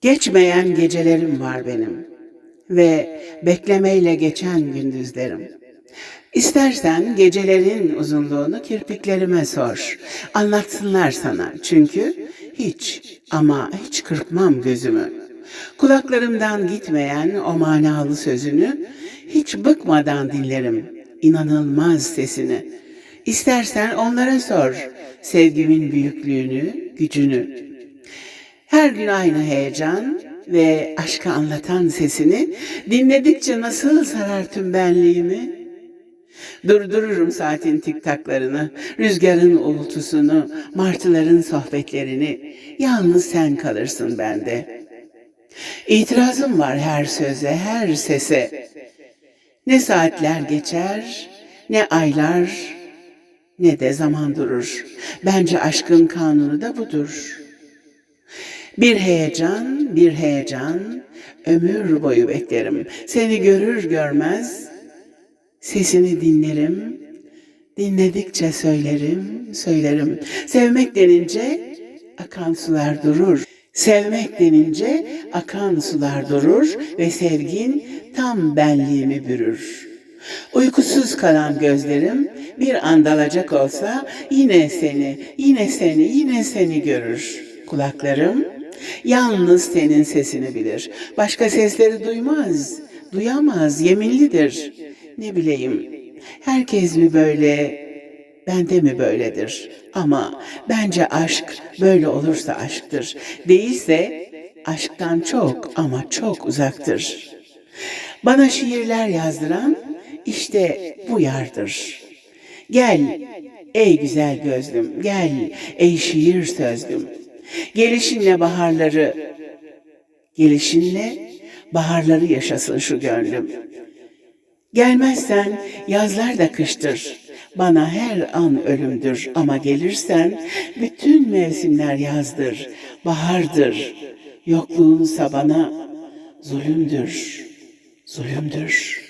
Geçmeyen gecelerim var benim ve beklemeyle geçen gündüzlerim. İstersen gecelerin uzunluğunu kirpiklerime sor. Anlatsınlar sana çünkü hiç ama hiç kırpmam gözümü. Kulaklarımdan gitmeyen o manalı sözünü hiç bıkmadan dinlerim inanılmaz sesini. İstersen onlara sor sevgimin büyüklüğünü, gücünü. Her gün aynı heyecan ve aşkı anlatan sesini dinledikçe nasıl sarar tüm benliğimi? Durdururum saatin tiktaklarını, rüzgarın uğultusunu, martıların sohbetlerini. Yalnız sen kalırsın bende. İtirazım var her söze, her sese. Ne saatler geçer, ne aylar, ne de zaman durur. Bence aşkın kanunu da budur. Bir heyecan, bir heyecan, ömür boyu beklerim. Seni görür görmez, sesini dinlerim. Dinledikçe söylerim, söylerim. Sevmek denince akan sular durur. Sevmek denince akan sular durur ve sevgin tam benliğimi bürür. Uykusuz kalan gözlerim bir an dalacak olsa yine seni, yine seni, yine seni görür. Kulaklarım yalnız senin sesini bilir. Başka sesleri duymaz, duyamaz, yeminlidir. Ne bileyim, herkes mi böyle, bende mi böyledir? Ama bence aşk böyle olursa aşktır. Değilse aşktan çok ama çok uzaktır. Bana şiirler yazdıran işte bu yardır. Gel ey güzel gözlüm, gel ey şiir sözlüm. Gelişinle baharları, gelişinle baharları yaşasın şu gönlüm. Gelmezsen yazlar da kıştır. Bana her an ölümdür ama gelirsen bütün mevsimler yazdır, bahardır. Yokluğunsa bana zulümdür, zulümdür.